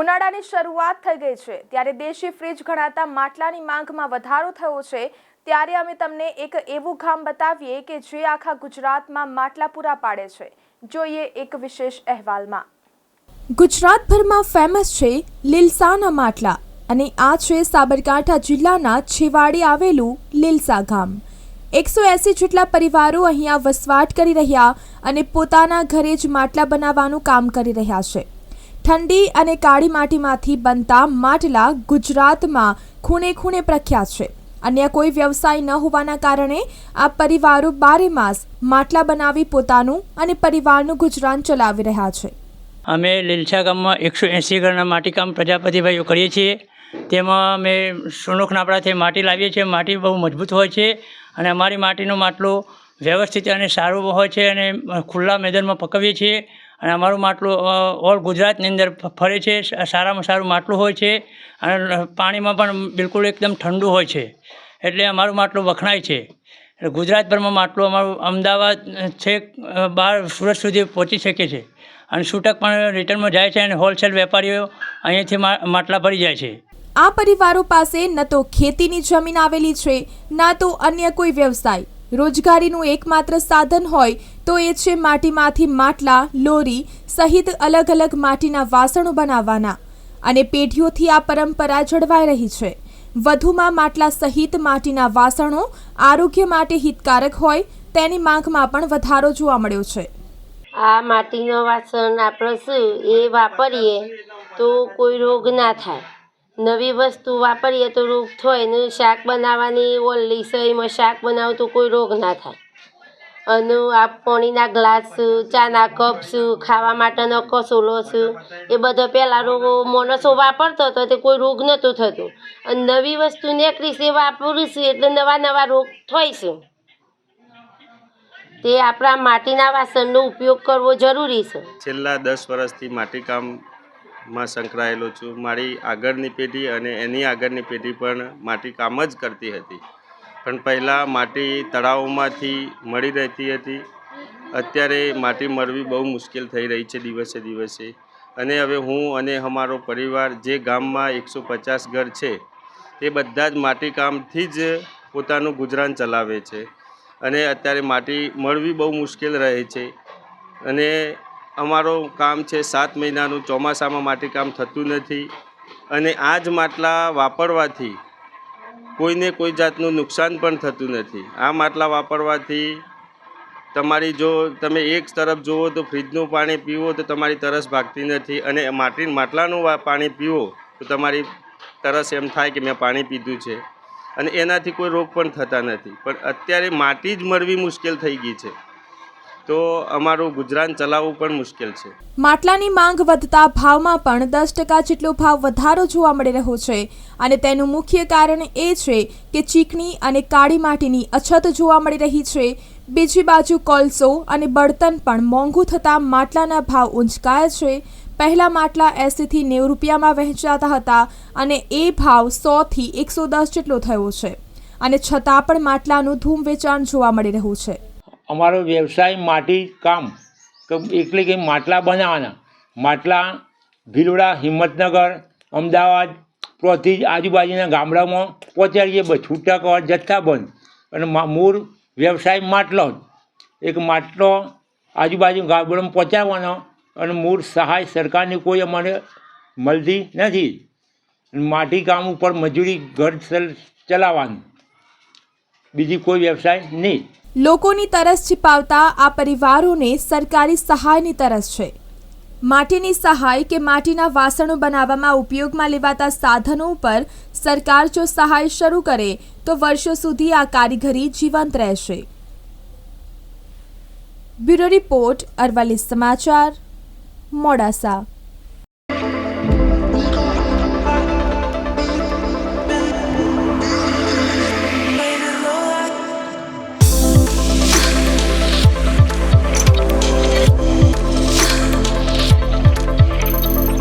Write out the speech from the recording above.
ઉનાળાની શરૂઆત થઈ ગઈ છે. ત્યારે દેશી ફ્રીજ ગણાતા માટલાની માંગમાં વધારો થયો છે. ત્યારે અમે તમને એક એવું ગામ બતાવીએ કે જે આખા ગુજરાતમાં માટલા પૂરા પાડે છે. જોઈએ એક વિશેષ અહેવાલમાં. ગુજરાતભરમાં ફેમસ છે લીલસાના માટલા અને આ છે સાબરકાંઠા જિલ્લાના છેવાડે આવેલું લીલસા ગામ. એકસો એસી જેટલા પરિવારો અહીંયા વસવાટ કરી રહ્યા અને પોતાના ઘરે જ માટલા બનાવવાનું કામ કરી રહ્યા છે. ઠંડી અને કાળી માટીમાંથી બનતા માટલા ગુજરાતમાં ખૂણે ખૂણે પ્રખ્યાત છે. અન્ય કોઈ વ્યવસાય ન હોવાના કારણે આ પરિવારો બારે માસ માટલા બનાવી પોતાનું અને પરિવારનું ગુજરાન ચલાવી રહ્યા છે. અમે લીલછા ગામમાં એકસો એંસી ઘરના માટીકામ પ્રજાપતિભાઈઓ કરીએ છીએ. તેમાં અમે સોનોખ નાપડાથી માટી લાવીએ છીએ. માટી બહુ મજબૂત હોય છે અને અમારી માટીનો માટલો વ્યવસ્થિત અને સારું હોય છે અને ખુલ્લા મેદાનમાં પકવીએ છીએ. અને અમારું માટલું ઓલ ગુજરાતની અંદર ફરે છે સારામાં સારું માટલું હોય છે અને પાણીમાં પણ બિલકુલ એકદમ ઠંડુ હોય છે. એટલે અમારું માટલું વખણાય છે. એટલે ગુજરાતભરમાં માટલું અમારું અમદાવાદ છેક બહાર સુરત સુધી પહોંચી શકે છે. અને છૂટક પણ રિટર્નમાં જાય છે અને હોલસેલ વેપારીઓ અહીંયાથી માટલા ભરી જાય છે. આ પરિવારો પાસે ન તો ખેતીની જમીન આવેલી છે, ના તો અન્ય કોઈ વ્યવસાય. રોજગારીનું એકમાત્ર સાધન હોય તો એ છે માટીમાંથી માટલા, લોરી સહિત અલગ અલગ માટીના વાસણો બનાવવાના અને પેઢીઓથી આ પરંપરા જળવાઈ રહી છે. વધુમાં માટલા સહિત માટીના વાસણો આરોગ્ય માટે હિતકારક હોય તેની માંગમાં પણ વધારો જોવા મળ્યો છે. આ માટીનો વાસણ આપણે શું એ વાપરીએ તો કોઈ રોગ ના થાય. નવી વસ્તુ વાપરીએ તો રોગ થાય શાક બનાવવાની ઓલી સહીમાં શાક બનાવો તો કોઈ રોગ ના થાય. અને આ પાણીના ગ્લાસ ચાના કપ ખાવા માટેનો કસોલો એ બધો પહેલાં રોગો મોનસો વાપરતો હતો, તે કોઈ રોગ નહોતો થતો. અને નવી વસ્તુ નીકળીશ એ વાપરીશું એટલે નવા નવા રોગ છે. તે આપણા માટીના વાસણનો ઉપયોગ કરવો જરૂરી છે. છેલ્લા દસ વર્ષથી માટીકામમાં સંકળાયેલો છું. મારી આગળની પેઢી અને એની આગળની પેઢી પણ માટીકામ જ કરતી હતી. પણ પહેલાં માટી તળાવોમાંથી મળી રહેતી હતી. અત્યારે માટી મળવી બહુ મુશ્કેલ થઈ રહી છે દિવસે દિવસે. અને હવે હું અને અમારો પરિવાર જે ગામમાં એકસો પચાસ ઘર છે તે બધા જ માટીકામથી જ પોતાનું ગુજરાન ચલાવે છે. અને અત્યારે માટી મળવી બહુ મુશ્કેલ રહે છે. અને અમારો કામ છે સાત મહિનાનું ચોમાસામાં માટીકામ થતું નથી. અને આ જ માટલા વાપરવાથી કોઈને કોઈ જાતનું નુકસાન પણ થતું નથી. આ માટલા વાપરવાથી તમારી જો તમે એક તરફ જુઓ તો ફ્રીજનું પાણી પીવો તો તમારી તરસ ભાગતી નથી અને માટી માટલાનું પાણી પીવો તો તમારી તરસ એમ થાય કે મેં પાણી પીધું છે. અને એનાથી કોઈ રોગ પણ થતા નથી. પણ અત્યારે માટી જ મળવી મુશ્કેલ થઈ ગઈ છે. તો અમારું ગુજરાન ચલાવવું પણ મુશ્કેલ છે. માટલાની માંગ વધતા ભાવમાં પણ દસ ટકા જેટલો ભાવ વધારો જોવા મળી રહ્યો છે. અને તેનું મુખ્ય કારણ એ છે કે ચીકણી અને કાળી માટીની અછત જોવા મળી રહી છે. બીજી બાજુ કોલસો અને બળતણ પણ મોંઘું થતાં માટલાના ભાવ ઊંચકાયા છે. પહેલા માટલા એંસીથી નેવું રૂપિયામાં વહેંચાતા હતા અને એ ભાવ સોથી એકસો દસ જેટલો થયો છે. અને છતાં પણ માટલાનું ધૂમ વેચાણ જોવા મળી રહ્યું છે. અમારો વ્યવસાય માટી કામ એટલે કે માટલા બનાવવાના. માટલા, ભીલોડા, હિંમતનગર, અમદાવાદ, ત્યાંથી આજુબાજુના ગામડામાં પહોંચાડીએ બસ. છૂટક જથ્થાબંધ. અને મૂળ વ્યવસાય માટલો એક માટલો આજુબાજુ ગામડામાં પહોંચાડવાનો અને મૂળ સહાય સરકારની કોઈ અમને મળતી નથી. માટી કામ ઉપર મજૂરી ઘર ચલ- ચલાવવાનું. બીજી કોઈ વ્યવસાય નહીં. લોકોની તરસ છિપાવતા આ પરિવારોને સરકારી સહાયની તરસ છે. માટીની સહાય કે માટીના વાસણો બનાવવામાં ઉપયોગમાં લેવાતા સાધનો ઉપર સરકાર જો સહાય શરૂ કરે, તો વર્ષો સુધી આ કારીગરી જીવંત રહેશે. બ્યુરો રિપોર્ટ, અરવલ્લી સમાચાર, મોડાસા.